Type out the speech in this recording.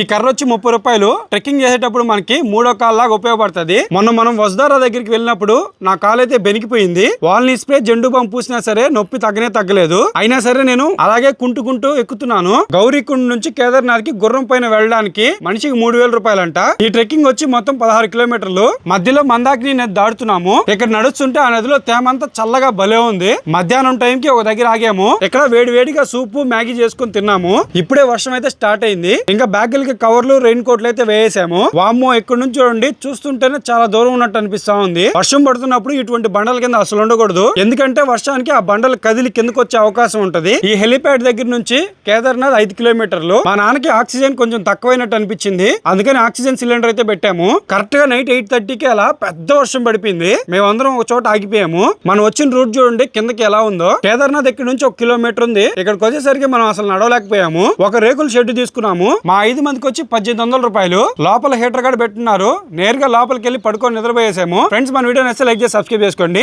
ఈ కర్ర వచ్చి ముప్పై రూపాయలు. ట్రెక్కింగ్ చేసేటప్పుడు మనకి మూడో కాల్ లాగా ఉపయోగపడుతుంది. మొన్న మనం వసుధారా దగ్గరికి వెళ్ళినప్పుడు నా కాలు అయితే బెనికిపోయింది. వాల్ని స్ప్రే జెండు బాంబు పూసినా సరే నొప్పి తగ్గనే తగ్గలేదు. అయినా సరే నేను అలాగే కుంటుకుంటూ ఎక్కుతున్నాను. గౌరీకుండ్ నుంచి కేదార్నాథ్కి గుర్రం పైన వెళ్ళడానికి మనిషికి మూడు వేల రూపాయలంట. ఈ ట్రెక్కింగ్ వచ్చి మొత్తం పదహారు కిలోమీటర్లు. మధ్యలో మందాకిని నది దాడుతున్నాము ఇక్కడ నడుస్తుంటే ఆ నదిలో తేమంతా చల్లగా భలే ఉంది. మధ్యాహ్నం టైం కి ఒక దగ్గర ఆగాము. ఇక్కడ వేడి వేడిగా సూపు మ్యాగీ చేసుకుని తిన్నాము. ఇప్పుడే వర్షం అయితే స్టార్ట్ అయింది. ఇంకా బ్యాగ్ కి కవర్లు రెయిన్ కోట్లు అయితే వేసాము వామ్మో ఎక్కడి నుంచి చూడండి చూస్తుంటేనే చాలా దూరం ఉన్నట్టు అనిపిస్తా ఉంది. వర్షం పడుతున్నప్పుడు ఇటువంటి బండల కింద అసలు ఉండకూడదు. ఎందుకంటే వర్షానికి ఆ బండలు కదిలి కిందకు వచ్చే అవకాశం ఉంటది. ఈ హెలిప్యాడ్ దగ్గర నుంచి కేదార్నాథ్ ఐదు కిలోమీటర్లు. మా నాన్నకి ఆక్సిజన్ కొంచెం తక్కువైనట్టు అనిపించింది. అందుకని ఆక్సిజన్ సిలిండర్ అయితే పెట్టాము. కరెక్ట్గా నైట్ ఎయిట్ థర్టీకి అలా పెద్ద వర్షం పడిపోయింది. మేమందరం ఒక చోట ఆగిపోయాము. మనం వచ్చిన రూట్ చూడండి కిందకి ఎలా ఉందో. కేదార్నాథ్ ఇక్కడ నుంచి ఒక కిలోమీటర్ ఉంది. ఇక్కడికి వచ్చేసరికి మనం అసలు నడవలేకపోయాము. ఒక రేకుల షెడ్ తీసుకున్నాము. మా ఐదు మందికి వచ్చి పద్దెనిమిది వందల రూపాయలు. లోపల హీటర్ కూడా పెట్టున్నారు నేరుగా లోపలికి వెళ్ళి పడుకొని నిద్రపోయేసాము. ఫ్రెండ్స్ మన వీడియో నచ్చితే లైక్ చేసి సబ్స్క్రైబ్ చేసుకోండి.